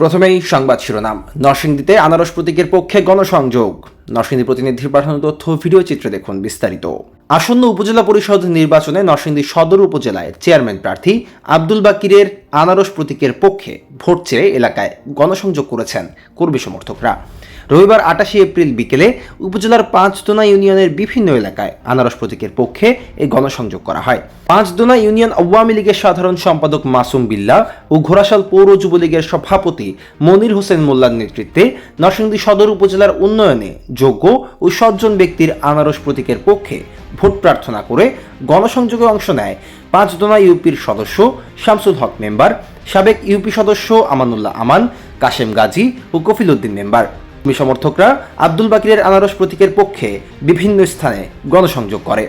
প্রথমেই সংবাদ শিরোনাম। নরসিংদীতে আনারস প্রতীকের পক্ষে গণসংযোগ। নরসিংদী প্রতিনিধির পাঠানো তথ্য ভিডিও চিত্রে দেখুন বিস্তারিত। আসন্ন উপজেলা পরিষদ নির্বাচনে নরসিংদী সদর উপজেলায় চেয়ারম্যান প্রার্থী আব্দুল বাকিরের আনারস প্রতীকের পক্ষে ভোট চেয়ে এলাকায় গণসংযোগ করেছেন কর্মী সমর্থকরা। রবিবার আটাশে এপ্রিল বিকেলে উপজেলার পাঁচদোনা ইউনিয়নের বিভিন্ন এলাকায় আনারস প্রতীকের পক্ষে এই গণসংযোগ করা হয়। পাঁচদোনা ইউনিয়ন আওয়ামী লীগের সাধারণ সম্পাদক মাসুম বিল্লা ও ঘোড়াশাল পৌর যুবলীগের সভাপতি মনির হোসেন মোল্লার নেতৃত্বে নরসিংদী সদর উপজেলার উন্নয়নে যোগ্য ও সজ্জন ব্যক্তির আনারস প্রতীকের পক্ষে ভোট প্রার্থনা করে গণসংযোগে অংশ নেয়। পাঁচদোনা ইউপির সদস্য, শামসুল হক মেম্বার, সাবেক ইউপি সদস্য আমানুল্লাহ আমান, কাশেম গাজী ও কফিল উদ্দিন মেম্বার। কর্মী সমর্থকরা আব্দুল বাকিরের আনারস প্রতীকের পক্ষে বিভিন্ন স্থানে গণসংযোগ করে।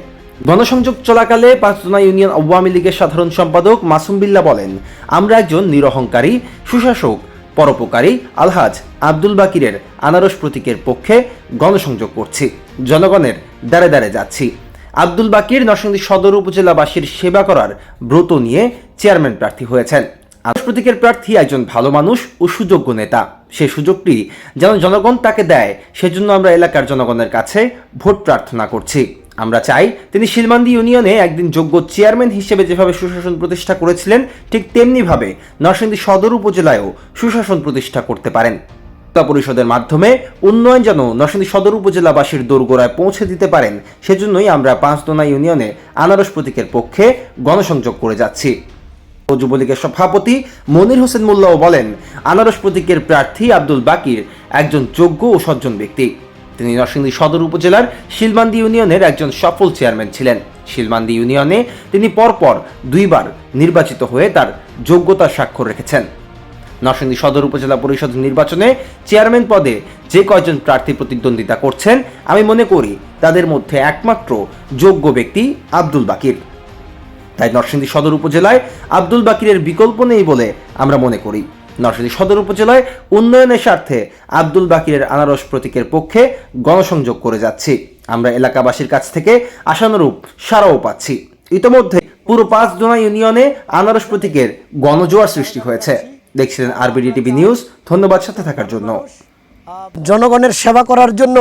গণসংযোগ চলাকালে পাঁচদোনা ইউনিয়ন আওয়ামী লীগের সাধারণ সম্পাদক মাসুম বিল্লা বলেন, আমরা একজন নিরহংকারী, সুশাসক, পরোপকারী আলহাজ আব্দুল বাকিরের আনারস প্রতীকের পক্ষে গণসংযোগ করছি। জনগণের দ্বারে দ্বারে যাচ্ছি। আব্দুল বাকির নরসিংদী সদর উপজেলাবাসীর সেবা করার ব্রত নিয়ে চেয়ারম্যান প্রার্থী হয়েছেন। আনারস প্রতীকের প্রার্থী একজন ভালো মানুষ ও সুযোগ্য নেতা। সেই সুযোগটি যেন জনগণ তাকে দেয়, সেজন্য আমরা এলাকার জনগণের কাছে ভোট প্রার্থনা করছি। আমরা চাই তিনি শিলমান্দি ইউনিয়নে একদিন যোগ্য চেয়ারম্যান হিসেবে যেভাবে সুশাসন প্রতিষ্ঠা করেছিলেন, ঠিক তেমনিভাবে নরসিংদী সদর উপজেলায়ও সুশাসন প্রতিষ্ঠা করতে পারেন। উপজেলা পরিষদের মাধ্যমে উন্নয়ন যেন নরসিংদী সদর উপজেলাবাসীর দোরগোড়ায় পৌঁছে দিতে পারেন, সেজন্যই আমরা পাঁচদোনা ইউনিয়নে আনারস প্রতীকের পক্ষে গণসংযোগ করে যাচ্ছি। যুবলীগের সভাপতি মনির হোসেন মোল্লাও বলেন, আনারস প্রতীকের প্রার্থী আব্দুল বাকির একজন যোগ্য ও সজ্জন ব্যক্তি। তিনি নরসিংদী সদর উপজেলার শিলমান্দি ইউনিয়নের একজন সফল চেয়ারম্যান ছিলেন। শিলমান্দি ইউনিয়নে তিনি পরপর দুইবার নির্বাচিত হয়ে তার যোগ্যতার স্বাক্ষর রেখেছেন। নরসিংদী সদর উপজেলা পরিষদ নির্বাচনে চেয়ারম্যান পদে যে কয়জন প্রার্থী প্রতিদ্বন্দ্বিতা করছেন, আমি মনে করি তাদের মধ্যে একমাত্র যোগ্য ব্যক্তি আব্দুল বাকির। তাই নরসিংদী সদর উপজেলায় আব্দুল বাকিরের বিকল্প নেই বলে আমরা মনে করি। নরসিংদী সদর উপজেলায় উন্নয়নের স্বার্থে আব্দুল বাকিরের আনারস প্রতীকের পক্ষে গণসংযোগ করে যাচ্ছি। আমরা এলাকাবাসীর কাছ থেকে আশানুরূপ সারাও পাচ্ছি। ইতোমধ্যে পুরো পাঁচ পাঁচদোনা ইউনিয়নে আনারস প্রতীকের গণজোয়ার সৃষ্টি হয়েছে। দেখছিলেন আরবিডি টিভি নিউজ ধন্যবাদ সাথে থাকার জন্য। জনগণের সেবা করার জন্য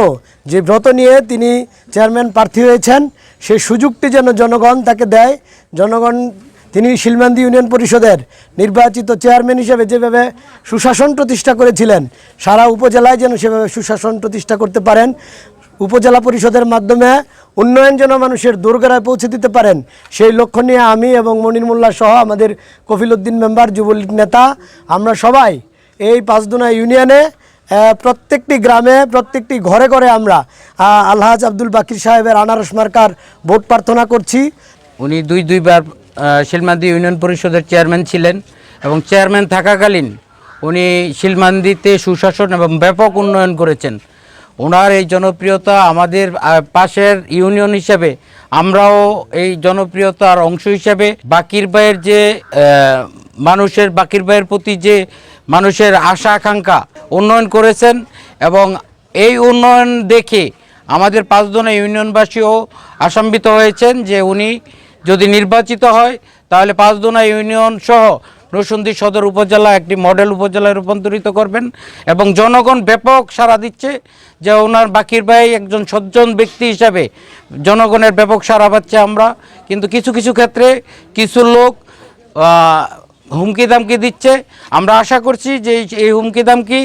যে ব্রত নিয়ে তিনি চেয়ারম্যান প্রার্থী হয়েছেন, সেই সুযোগটি যেন জনগণ তাকে দেয়। জনগণ, তিনি শিলমান্দি ইউনিয়ন পরিষদের নির্বাচিত চেয়ারম্যান হিসেবে যেভাবে সুশাসন প্রতিষ্ঠা করেছিলেন, সারা উপজেলায় যেন সেভাবে সুশাসন প্রতিষ্ঠা করতে পারেন। উপজেলা পরিষদের মাধ্যমে উন্নয়ন যেন মানুষের দোরগোড়ায় পৌঁছে দিতে পারেন। সেই লক্ষ্য নিয়ে আমি এবং মনির মোল্লা সহ আমাদের কফিল উদ্দিন মেম্বার, যুবলীগ নেতা, আমরা সবাই এই পাঁচদোনা ইউনিয়নে প্রত্যেকটি গ্রামে, প্রত্যেকটি ঘরে ঘরে আমরা আলহাজ আব্দুল বাকির সাহেবের আনারস মার্কার ভোট প্রার্থনা করছি। উনি দুই, দুইবার শিলমান্দি ইউনিয়ন পরিষদের চেয়ারম্যান ছিলেন এবং চেয়ারম্যান থাকাকালীন উনি শিলমান্দিতে সুশাসন এবং ব্যাপক উন্নয়ন করেছেন। ওনার এই জনপ্রিয়তা আমাদের পাশের ইউনিয়ন হিসেবে, আমরাও এই জনপ্রিয়তার অংশ হিসেবে, বাকির ভাইয়ের যে মানুষের, বাকির ভাইয়ের প্রতি যে মানুষের আশা, আকাঙ্ক্ষা উন্নয়ন করেছেন এবং এই উন্নয়ন দেখে আমাদের পাঁচজনা ইউনিয়নবাসীও আশান্বিত হয়েছেন যে উনি যদি নির্বাচিত হয়, তাহলে পাঁচদোনা ইউনিয়ন সহ নরসিংদী সদর উপজেলা একটি মডেল উপজেলায় রূপান্তরিত করবেন এবং জনগণ ব্যাপক সাড়া দিচ্ছে যে ওনার বাকির ভাই একজন সজ্জন ব্যক্তি হিসাবে জনগণের ব্যাপক সাড়া পাচ্ছে আমরা। কিন্তু কিছু কিছু ক্ষেত্রে কিছু লোক হুমকি দামকি দিচ্ছে। আমরা আশা করছি যে এই- হুমকি দামকি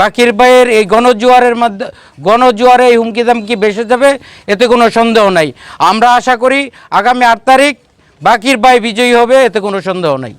বাকির ভাইয়ের এই গণজোয়ারের মধ্যে গণজোয়ারে এই হুমকি দামকি বেসে যাবে, এতে কোনো সন্দেহ নাই। আমরা আশা করি আগামী আট তারিখ বাকির ভাই বিজয়ী হবে এতে কোনো সন্দেহ নাই।